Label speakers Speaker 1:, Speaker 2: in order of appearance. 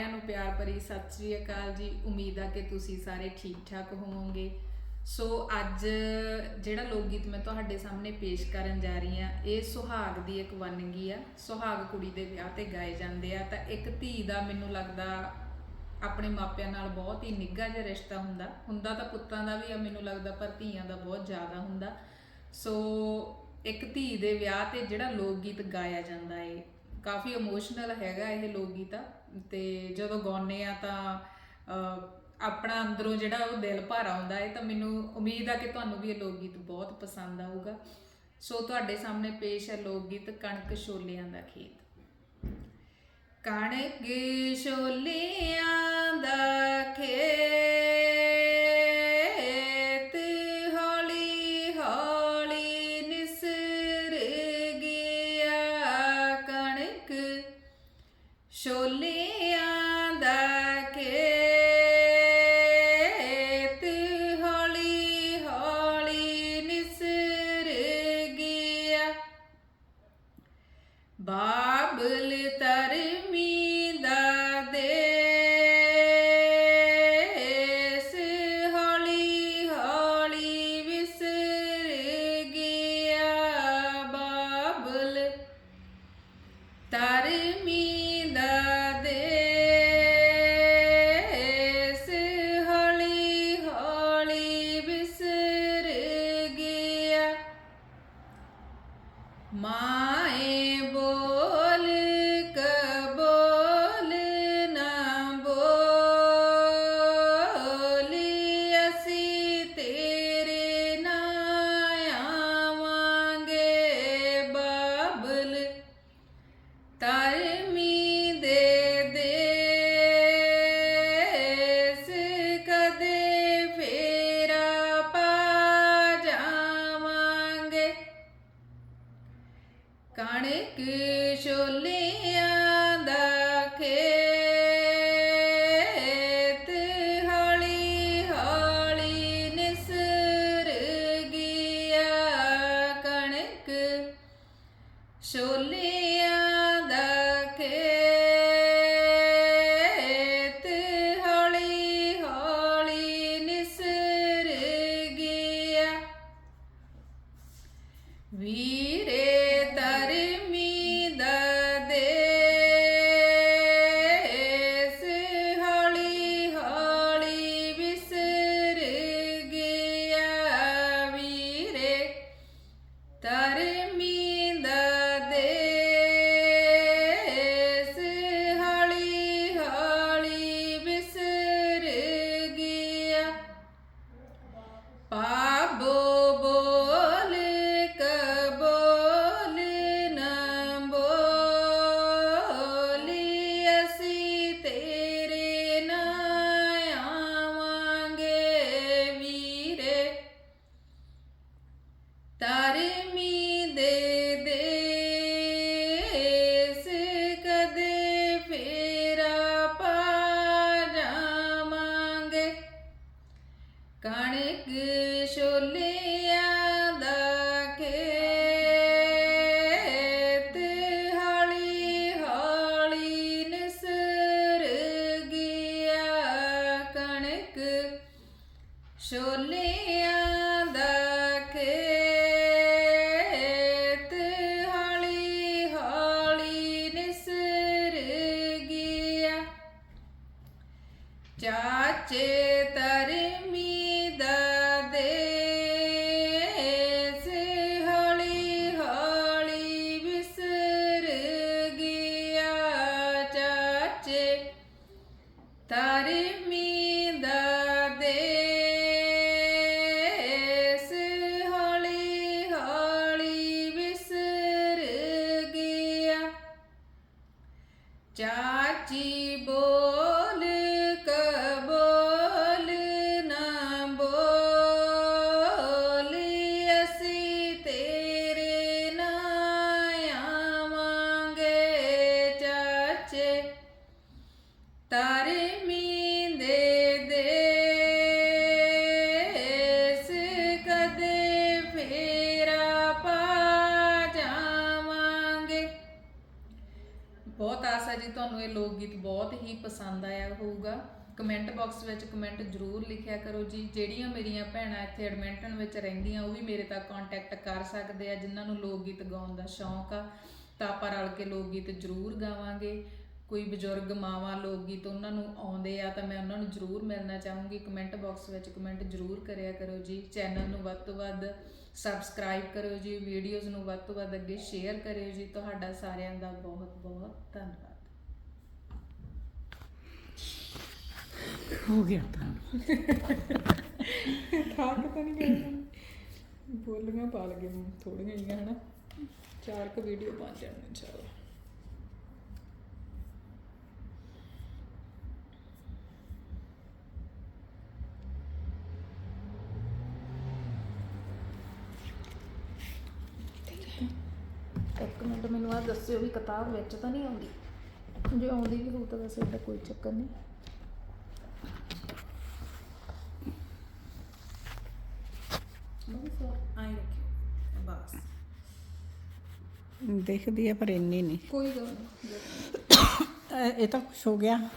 Speaker 1: ਸਾਰਿਆਂ ਨੂੰ ਪਿਆਰ ਭਰੀ ਸਤਿ ਸ੍ਰੀ ਅਕਾਲ ਜੀ। ਉਮੀਦ ਆ ਕਿ ਤੁਸੀਂ ਸਾਰੇ ਠੀਕ ਠਾਕ ਹੋਵੋਗੇ। ਸੋ ਅੱਜ ਜਿਹੜਾ ਲੋਕ ਗੀਤ ਮੈਂ ਤੁਹਾਡੇ ਸਾਹਮਣੇ ਪੇਸ਼ ਕਰਨ ਜਾ ਰਹੀ ਆ ਇਹ ਸੁਹਾਗ ਦੀ ਇੱਕ ਵੰਨਗੀ ਆ। ਸੁਹਾਗ ਕੁੜੀ ਦੇ ਵਿਆਹ ਤੇ ਗਾਏ ਜਾਂਦੇ ਆ। ਤਾਂ ਇੱਕ ਧੀ ਦਾ ਮੈਨੂੰ ਲੱਗਦਾ ਆਪਣੇ ਮਾਪਿਆਂ ਨਾਲ ਬਹੁਤ ਹੀ ਨਿੱਘਾ ਜਿਹਾ ਰਿਸ਼ਤਾ ਹੁੰਦਾ। ਹੁੰਦਾ ਤਾਂ ਪੁੱਤਾਂ ਦਾ ਵੀ ਆ, ਮੈਨੂੰ ਲੱਗਦਾ, ਪਰ ਧੀਆਂ ਦਾ ਬਹੁਤ ਜ਼ਿਆਦਾ ਹੁੰਦਾ। ਸੋ ਇੱਕ ਧੀ ਦੇ ਵਿਆਹ ਤੇ ਜਿਹੜਾ ਲੋਕ ਗੀਤ ਗਾਇਆ ਜਾਂਦਾ ਏ ਕਾਫੀ ਇਮੋਸ਼ਨਲ ਹੈਗਾ ਇਹ ਲੋਕ ਗੀਤ ਆ। ਤੇ ਜਦੋਂ ਗਾਉਂਦੇ ਆ ਤਾਂ ਆਪਣਾ ਅੰਦਰੋਂ ਜਿਹੜਾ ਉਹ ਦਿਲ ਭਰ ਆਉਂਦਾ ਹੈ ਤਾਂ ਮੈਨੂੰ ਉਮੀਦ ਆ ਕਿ ਤੁਹਾਨੂੰ ਵੀ ਇਹ ਲੋਕ ਗੀਤ ਬਹੁਤ ਪਸੰਦ ਆਊਗਾ। ਸੋ ਤੁਹਾਡੇ ਸਾਹਮਣੇ ਪੇਸ਼ ਹੈ ਲੋਕ ਗੀਤ ਕਣਕ ਛੋਲਿਆਂ ਦਾ ਖੇਤ। ਕਣਕ ਛੋਲਿਆਂ ਦਾ ਛੋਲਿਆਂ ਦਾ ਖੇਤ ਹੌਲੀ ਹੌਲੀ ਨਿਸਰ ਗਿਆ। ਬਾਬਲ ਤਰਮੀ ਤਰਮੀ ਦੇ ਦੇਸ ਕਦੇ ਫੇਰਾ ਪਾ ਜਾਵਾਂਗੇ। ਕਣਕ ਛੋਲਿਆਂ to. ਬਹੁਤ ਆਸ ਹੈ ਜੀ ਤੁਹਾਨੂੰ ਇਹ ਲੋਕ ਗੀਤ ਬਹੁਤ ਹੀ ਪਸੰਦ ਆਇਆ ਹੋਊਗਾ। ਕਮੈਂਟ ਬਾਕਸ ਵਿੱਚ ਕਮੈਂਟ ਜ਼ਰੂਰ ਲਿਖਿਆ ਕਰੋ ਜੀ। ਜਿਹੜੀਆਂ ਮੇਰੀਆਂ ਭੈਣਾਂ ਇੱਥੇ ਐਡਮਿੰਟਨ ਵਿੱਚ ਰਹਿੰਦੀਆਂ, ਉਹ ਵੀ ਮੇਰੇ ਤੱਕ ਕੰਟੈਕਟ ਕਰ ਸਕਦੇ ਆ, ਜਿਨ੍ਹਾਂ ਨੂੰ ਲੋਕ ਗੀਤ ਗਾਉਣ ਦਾ ਸ਼ੌਂਕ ਆ। ਤਾਂ ਆਪਾਂ ਰਲ ਕੇ ਲੋਕ ਗੀਤ ਜ਼ਰੂਰ ਗਾਵਾਂਗੇ। ਕੋਈ ਬਜ਼ੁਰਗ ਮਾਵਾਂ ਲੋਕ ਗੀਤ ਉਹਨਾਂ ਨੂੰ ਆਉਂਦੇ ਆ ਤਾਂ ਮੈਂ ਉਹਨਾਂ ਨੂੰ ਜ਼ਰੂਰ ਮਿਲਣਾ ਚਾਹੂੰਗੀ। ਕਮੈਂਟ ਬਾਕਸ ਵਿੱਚ ਕਮੈਂਟ ਜ਼ਰੂਰ ਕਰਿਆ ਕਰੋ ਜੀ। ਚੈਨਲ ਨੂੰ ਵੱਧ ਤੋਂ ਵੱਧ ਸਬਸਕ੍ਰਾਈਬ ਕਰਿਓ ਜੀ। ਵੀਡੀਓਜ਼ ਨੂੰ ਵੱਧ ਤੋਂ ਵੱਧ ਅੱਗੇ ਸ਼ੇਅਰ ਕਰਿਓ ਜੀ। ਤੁਹਾਡਾ ਸਾਰਿਆਂ ਦਾ ਬਹੁਤ ਬਹੁਤ ਧੰਨਵਾਦ।
Speaker 2: ਹੋ ਗਿਆ ਤਾਂ।
Speaker 1: ਠਾਕ ਤਾਂ ਨਹੀਂ ਗਏ ਬੋਲੀਆਂ ਪਾ ਲਗੇ ਥੋੜੀਆਂ ਜਿਹੀਆਂ ਹਨਾ। ਚਾਰ ਕੁ ਵੀਡੀਓ ਬਣ ਜਾਣ ਚਾਹੀਏ ਇੱਕ ਮਿੰਟ ਮੈਨੂੰ ਆ ਦੱਸਿਓ ਵੀ ਕਿਤਾਬ ਵਿੱਚ ਤਾਂ ਨਹੀਂ ਆਉਂਦੀ। ਜੇ ਆਉਂਦੀ ਵੀ ਹੋਊ ਤਾਂ ਵੈਸੇ ਇਹਦਾ ਕੋਈ ਚੱਕਰ ਨਹੀਂ।
Speaker 2: ਦੇਖਦੀ ਆ ਪਰ ਇੰਨੀ ਨਹੀਂ।
Speaker 1: ਕੋਈ ਗੱਲ ਨਹੀਂ।
Speaker 2: ਇਹ- ਇਹ ਤਾਂ ਕੁਛ ਹੋ ਗਿਆ।